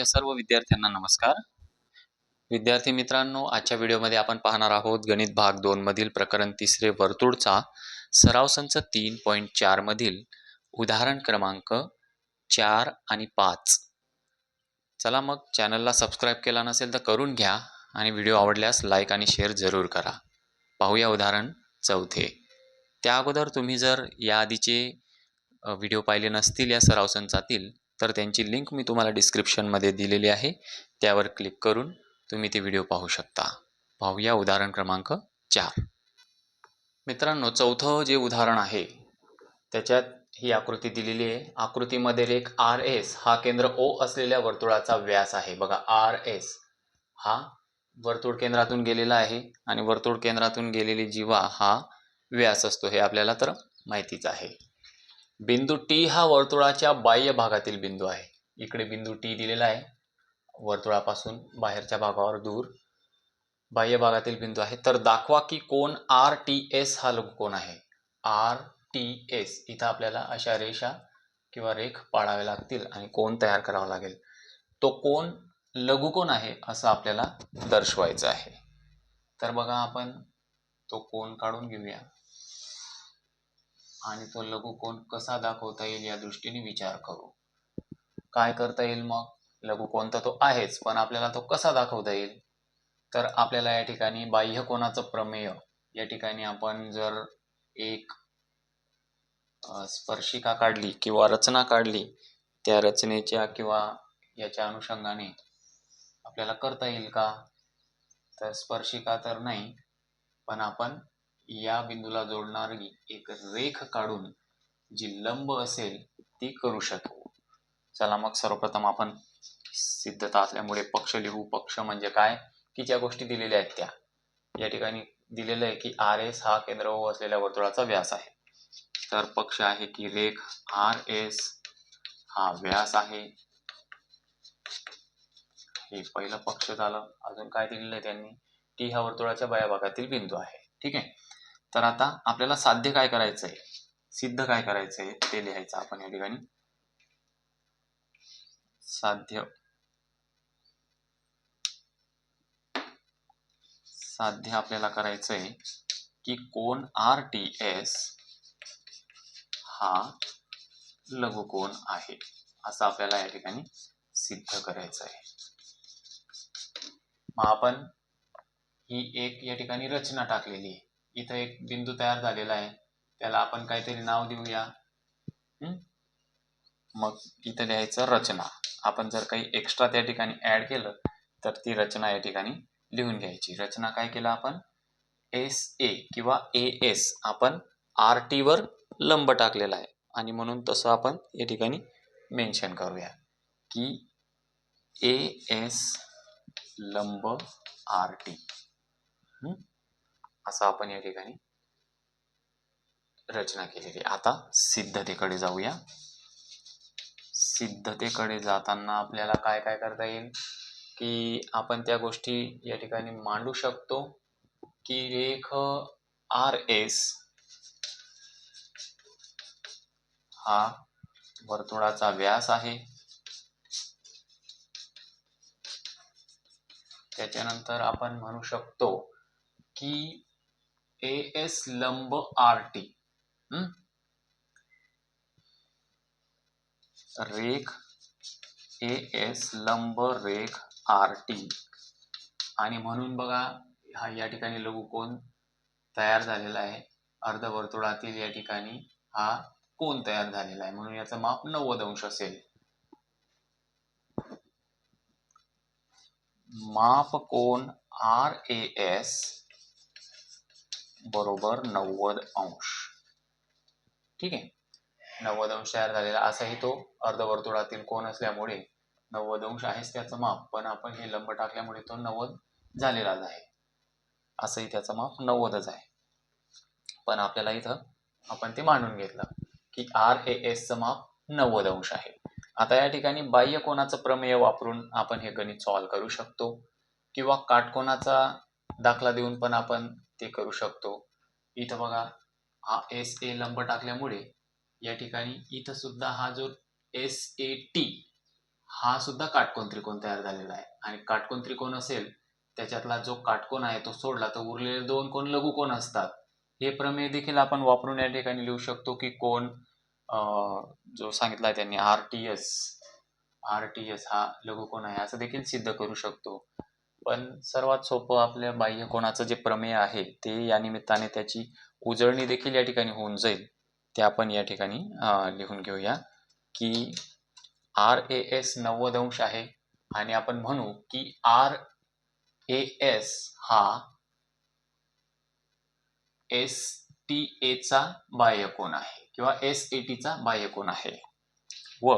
त्या सर्व विद्यार्थ्यांना नमस्कार. विद्यार्थी मित्रांनो आजच्या व्हिडिओमध्ये आपण पाहणार आहोत गणित भाग दोन मधील प्रकरण तिसरे वर्तुळचा सराव संच तीन पॉईंट चार मधील उदाहरण क्रमांक चार आणि पाच. चला मग चॅनलला सबस्क्राईब केला नसेल तर करून घ्या आणि व्हिडिओ आवडल्यास लाईक आणि शेअर जरूर करा. पाहूया उदाहरण चौथे. त्या अगोदर तुम्ही जर या आधीचे व्हिडिओ पाहिले नसतील या सराव संचातील तर त्यांची लिंक मी तुम्हाला डिस्क्रिप्शनमध्ये दिलेली आहे. त्यावर क्लिक करून तुम्ही ते व्हिडिओ पाहू शकता. पाहूया उदाहरण क्रमांक चार. मित्रांनो चौथं जे उदाहरण आहे त्याच्यात ही आकृती दिलेली आहे. आकृतीमध्ये एक आर एस हा केंद्र ओ असलेल्या वर्तुळाचा व्यास आहे. बघा आर एस हा वर्तुळ केंद्रातून गेलेला आहे आणि वर्तुळ केंद्रातून गेलेली जीवा हा व्यास असतो. हे आपल्याला तर माहितीच आहे. बिंदू टी हा वर्तुळाच्या बाह्य भागातील बिंदू आहे. इकडे बिंदू टी दिलेला आहे. वर्तुळापासून बाहेरच्या भागावर दूर. बाह्य भागातील बिंदू आहे. तर दाखवा की कोण आर टी एस हा लघुकोन आहे. आर टी एस इथं आपल्याला अशा रेषा किंवा रेख पाळाव्या लागतील आणि कोण तयार करावा लागेल. तो कोण लघुकोन आहे असं आपल्याला दर्शवायचं आहे. तर बघा आपण तो कोण काढून घेऊया. आणि तो लघुकोन कसा दाखवता येईल या दृष्टीने विचार करू. काय करता येईल मग? लघुकोन तर तो आहेच पण आपल्याला तो कसा दाखवता येईल? तर आपल्याला या ठिकाणी बाह्य कोणाचं प्रमेय या ठिकाणी आपण जर एक स्पर्शिका काढली किंवा रचना काढली त्या रचनेच्या किंवा याच्या अनुषंगाने आपल्याला करता येईल का? तर स्पर्शिका तर नाही पण आपण या बिंदूला जोडणारी एक रेख काढून जी लंब असेल ती करू शकू. चला मग सर्वप्रथम आपण सिद्धता असल्यामुळे पक्ष लिहू. पक्ष म्हणजे काय? की ज्या गोष्टी दिलेल्या आहेत त्या. या ठिकाणी दिलेलं आहे की आर एस हा केंद्र ओ असलेल्या वर्तुळाचा व्यास आहे. तर पक्ष आहे की रेख आर एस हा व्यास आहे. हे पहिलं पक्ष झालं. अजून काय दिलेलं आहे त्यांनी? टी हा वर्तुळाच्या बाया भागातील बिंदू आहे. ठीक आहे? तर आता आपल्याला साध्य काय करायचं आहे सिद्ध काय करायचं आहे ते लिहायचं आपण या ठिकाणी. साध्य. साध्य आपल्याला करायचं आहे की कोण आर टी एस हा लघुकोन आहे. असं आपल्याला या ठिकाणी सिद्ध करायचं आहे मग आपण ही एक या ठिकाणी रचना टाकलेली आहे. इथं एक बिंदू तयार झालेला आहे. त्याला आपण काहीतरी नाव देऊया. मग इथं लिहायचं रचना. आपण जर काही एक्स्ट्रा त्या ठिकाणी ऍड केलं तर ती रचना या ठिकाणी लिहून घ्यायची. रचना काय केलं आपण? एस ए किंवा ए एस आपण आर टी वर लंब टाकलेला आहे. आणि म्हणून तसं आपण या ठिकाणी मेन्शन करूया. की ए एस लंब आर टी असं आपण या ठिकाणी रचना केलेली आता सिद्धतेकडे जाऊया. सिद्धतेकडे जाताना आपल्याला काय काय करता येईल? की आपण त्या गोष्टी या ठिकाणी मांडू शकतो की रेख आर एस हा वर्तुळाचा व्यास आहे. त्याच्यानंतर आपण म्हणू शकतो की ए एस लंब आर टी रेख ए एस लंब रेख आर टी आणि म्हणून बघा हा या ठिकाणी लघुकोन तयार झालेला आहे. अर्धवर्तुळातील या ठिकाणी हा कोण तयार झालेला आहे. म्हणून याचं माप नव्वद अंश असेल. माप कोण आर ए एस बरोबर नव्वद अंश. ठीक आहे? नव्वद अंश तयार झालेला असाही तो अर्धवर्तुळातील कोण असल्यामुळे नव्वद अंश आहेच त्याचं माप. पण आपण हे लंब टाकल्यामुळे तो नव्वद झालेलाच आहे. असंही त्याचं माप नव्वदच आहे. पण आपल्याला इथं आपण ते मांडून घेतलं की आर ए एसचं माप नव्वद अंश आहे. आता या ठिकाणी बाह्य कोणाचं प्रमेय वापरून आपण हे गणित सॉल्व करू शकतो. किंवा काटकोनाचा दाखला देऊन पण आपण ते करू शकतो. इथं बघा हा एस ए लंब टाकल्यामुळे या ठिकाणी इथं सुद्धा हा जो एस ए टी हा सुद्धा काटकोन त्रिकोण तयार झालेला आहे. आणि काटकोन त्रिकोण असेल त्याच्यातला जो काटकोन आहे तो सोडला तर उरलेले दोन कोण लघुकोन असतात? हे प्रमेय देखील आपण वापरून या ठिकाणी लिहू शकतो की कोण जो सांगितला आहे त्यांनी R T S R T S हा लघुकोन आहे असं देखील सिद्ध करू शकतो. पण सर्वात सोपं आपल्या बाह्यकोणाचं जे प्रमेय आहे ते या निमित्ताने त्याची उजळणी देखील या ठिकाणी होऊन जाईल. ते आपण या ठिकाणी लिहून घेऊया की आर ए एस नव्वद अंश आहे आणि आपण म्हणू की आर ए एस हा एस टी एचा बाह्यकोन आहे किंवा एस ए टीचा बाह्यकोन आहे व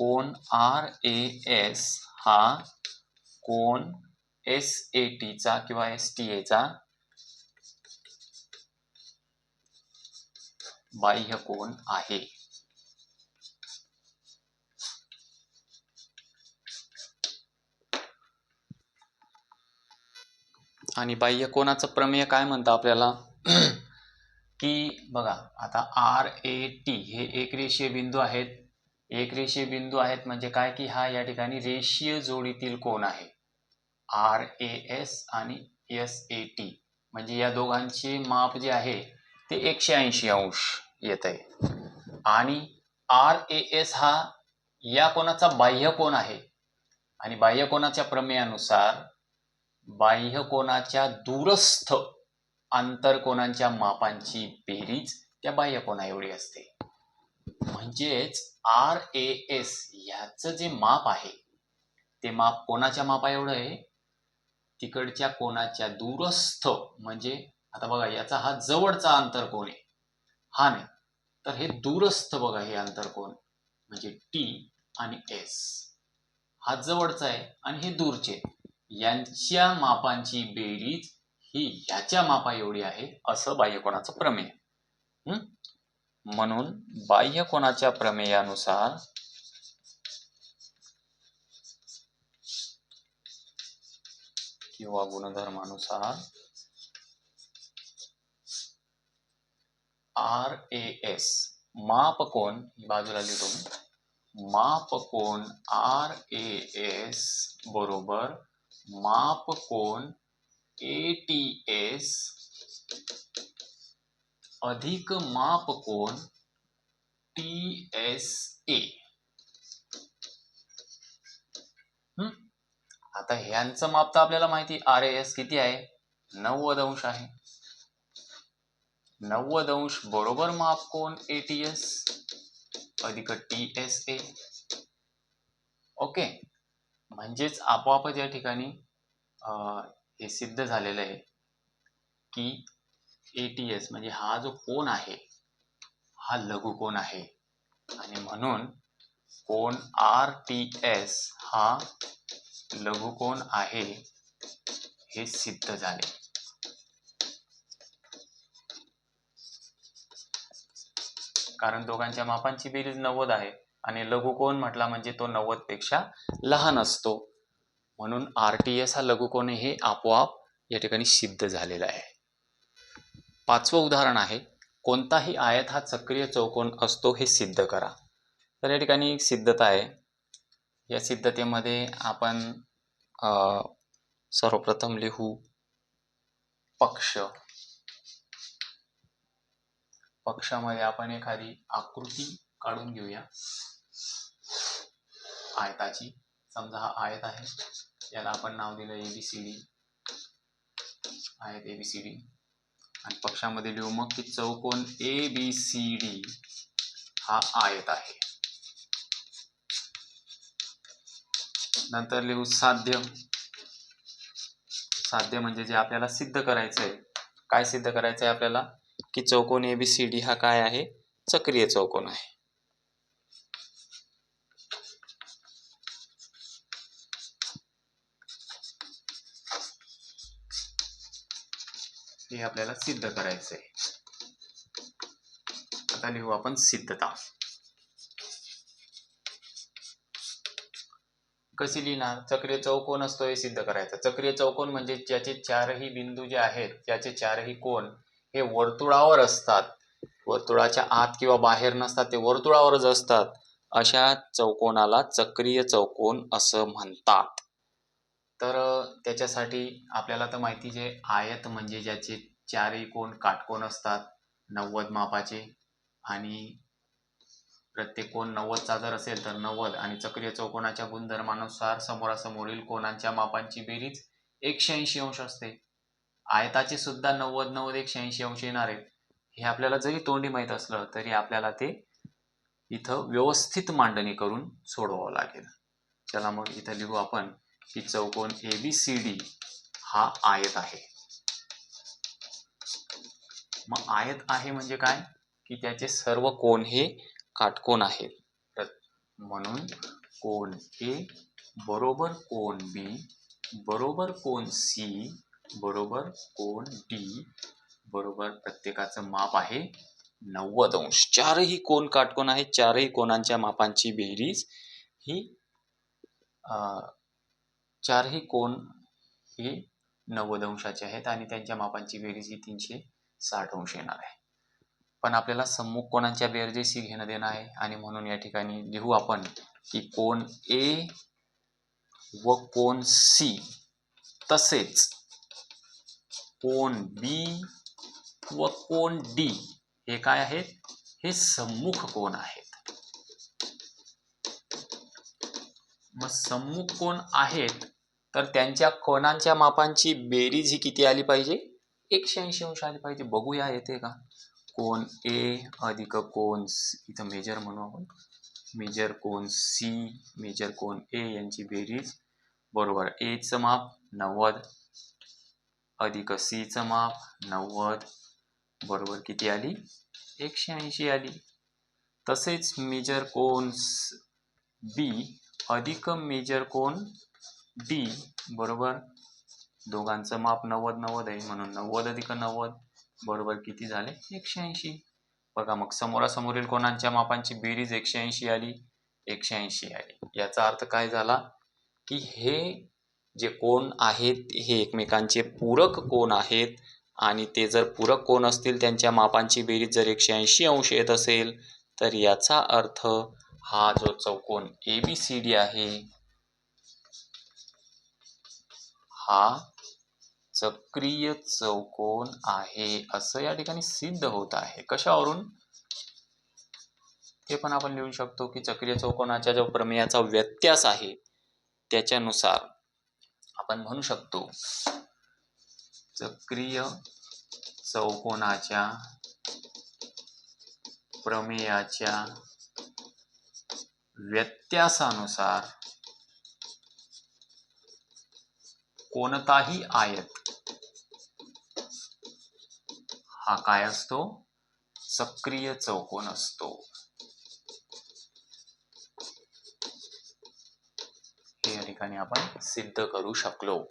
कोन आर ए एस हा कोन एस ए टीचा किंवा एस टी एचा बाह्यकोन आहे? आणि बाह्य कोणाचं प्रमेय काय म्हणतं आपल्याला? की बघा आता आर ए टी हे एक रेषीय बिंदू आहेत. एक रेषीय बिंदू आहेत म्हणजे काय की हा या ठिकाणी रेषीय जोडीतील कोण आहे. आर ए एस आणि एस ए टी म्हणजे या दोघांचे माप जे आहे ते एकशे ऐंशी अंश येत आहे आणि आर ए एस हा या कोणाचा बाह्य कोण आहे. आणि बाह्य कोणाच्या प्रमेयानुसार बाह्य कोणाच्या दूरस्थ आंतरकोनांच्या मापांची बेरीज त्या बाह्य कोणा एवढी असते. म्हणजेच आर ए एस ह्याचं जे माप आहे ते माप कोणाच्या मापा एवढं आहे? तिकडच्या कोणाच्या दूरस्थ म्हणजे आता बघा याचा हा जवळचा अंतर कोण आहे? हा नाही. तर हे दूरस्थ बघा हे अंतर कोण म्हणजे टी आणि एस हा जवळचा आहे आणि हे दूरचे यांच्या मापांची बेरीज ही ह्याच्या मापा एवढी आहे असं बाह्यकोणाचं प्रमेय. हम्म म्हणून बाह्यकोनाच्या प्रमेयानुसार किंवा गुणधर्मानुसार आर ए एस मापकोन बाजूला लिहितो मी मापकोन आर ए एस बरोबर मापकोन ए टी एस अधिक मापकोन टी एस ए. आता ह्यांचं माप तर आपल्याला माहिती आर एस किती आहे? नव्वद अंश आहे. नव्वद अंश बरोबर माप कोण? A T S. अधिक टी एस ए. ओके. म्हणजेच आपोआपच या ठिकाणी अं, हे सिद्ध झालेलं आहे की ए टी एस म्हणजे हा जो कोण आहे हा लघुकोन आहे? आणि म्हणून कोण आर टी एस हा लघुकोन आहे हे सिद्ध झाले. कारण दोघांच्या मापांची बेरीज नव्वद आहे आणि लघुकोन म्हटला म्हणजे तो नव्वदपेक्षा लहान असतो. म्हणून आर टी एस हा लघुकोन हे आपोआप या ठिकाणी सिद्ध झालेला आहे. पाचवं उदाहरण आहे कोणताही आयत हा चक्रीय चौकोन असतो हे सिद्ध करा. तर या ठिकाणी एक सिद्धता आहे. या सिद्धतेमध्ये आपण सर्वप्रथम लिहू पक्ष. पक्षामध्ये आपण एखादी आकृती काढून घेऊया. आयताची. समजा हा आयत आहे. याला आपण नाव दिलं ए बी सी डी आयत ए बी सी डी आणि पक्षामध्ये लिहू. मग की चौकोन ए बी सी डी हा आयत आहे. नंतर लिहू साध्य. साध्य म्हणजे जे आपल्याला सिद्ध करायचं आहे काय सिद्ध करायचं आहे आपल्याला? की चौकोन ए बी सी डी हा काय आहे? चक्रीय चौकोन आहे. हे आपल्याला सिद्ध करायचं आहे आता लिहू आपण सिद्धता. कशी लिहिणार? चक्रीय चौकोन असतो हे सिद्ध करायचं. चक्रीय चौकोन म्हणजे ज्याचे चारही बिंदू जे आहेत ज्याचे चारही कोण हे वर्तुळावर असतात. वर्तुळाच्या आत किंवा बाहेर नसतात ते वर्तुळावरच असतात. अशा चौकोनाला चक्रीय चौकोन असं म्हणतात. तर त्याच्यासाठी आपल्याला तर माहिती जे आयत म्हणजे ज्याचे चारही कोण काटकोण असतात नव्वद मापाचे आणि प्रत्येक कोण नव्वदचा जर असेल तर नव्वद आणि चक्रीय चौकोनाच्या गुणधर्मानुसार समोरासमोरील कोणांच्या मापांची बेरीज एकशे ऐंशी अंश असते. आयताचे सुद्धा नव्वद नव्वद एकशे ऐंशी अंश येणार आहेत. हे आपल्याला जरी तोंडी माहीत असलं तरी आपल्याला ते इथं व्यवस्थित मांडणी करून सोडवावं लागेल. चला मग इथं लिहू आपण. की चौकोन ए बी सी डी हा आयत आहे. मग आयत आहे म्हणजे काय? की त्याचे सर्व कोण हे काटकोन आहेत म्हणून कोण ए बरोबर कोण बी बरोबर कोण सी बरोबर कोण डी बरोबर प्रत्येकाचं माप आहे नव्वद अंश. चारही कोण काटकोन आहेत. चारही कोणांच्या मापांची बेरीज ही अं, चारही कोण हे नव्वद अंशाचे आहेत आणि त्यांच्या मापांची बेरीज ही तीनशे साठ अंश येणार आहे. पण आपल्याला सम्मुख कोणांच्या बेरजेशी घेणं देणं आहे? आणि म्हणून या ठिकाणी लिहू आपण की कोण ए व कोण सी तसेच कोण बी व कोण डी हे काय आहेत? हे सम्मुख कोण आहे. मग सम्मुख कोण आहेत? तर त्यांच्या कोणांच्या मापांची बेरीज ही किती आली पाहिजे? एकशे ऐंशी अंश आली पाहिजे. बघूया येते का? कोण ए अधिक कोण इथं मेजर म्हणू आपण. मेजर कोण सी मेजर कोण ए यांची बेरीज. बरोबर. एचं माप नव्वद. अधिक सीचं माप नव्वद. बरोबर. किती आली? एकशे ऐंशी आली. तसेच मेजर कोण बी अधिक मेजर कोण? डी बरोबर? दोघांचं माप नव्वद नव्वद आहे म्हणून नव्वद अधिक नव्वद बरोबर किती झाले? एकशे ऐंशी. बघा मग समोरासमोरील कोणांच्या मापांची? बेरीज एकशे ऐंशी आली. एकशे ऐंशी आली. याचा अर्थ काय झाला? की हे जे कोण आहेत हे एकमेकांचे पूरक कोण आहेत आणि ते जर पूरक कोण असतील त्यांच्या मापांची बेरीज जर एकशे ऐंशी अंश येत असेल तर याचा अर्थ हा जो चौकोन ए बी सी डी आहे हा चक्रीय चौकोन आहे असं या ठिकाणी सिद्ध होत आहे. कशावरून? हे पण आपण लिहू शकतो की चक्रीय चौकोनाच्या जो प्रमेयाचा व्यत्यास आहे त्याच्यानुसार. आपण म्हणू शकतो चक्रीय चौकोनाच्या प्रमेयाच्या व्यत्यासानुसार कोणताही आयत हा काय असतो? सक्रिय चौकोन असतो. हे या ठिकाणी आपण सिद्ध करू शकलो.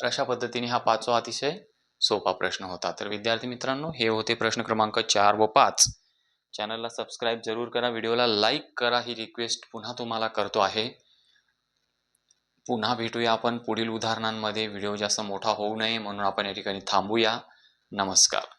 तर अशा पद्धतीने हा पाचवा अतिशय सोपा प्रश्न होता. तर विद्यार्थी मित्रांनो हे होते प्रश्न क्रमांक चार व पाच. चॅनलला सबस्क्राईब जरूर करा. व्हिडिओला लाईक करा ही रिक्वेस्ट पुन्हा तुम्हाला करतो आहे. पुन्हा भेटूया आपण पुढील उदाहरणांमध्ये. व्हिडिओ जास्त मोठा होऊ नये म्हणून आपण या ठिकाणी थांबूया. नमस्कार.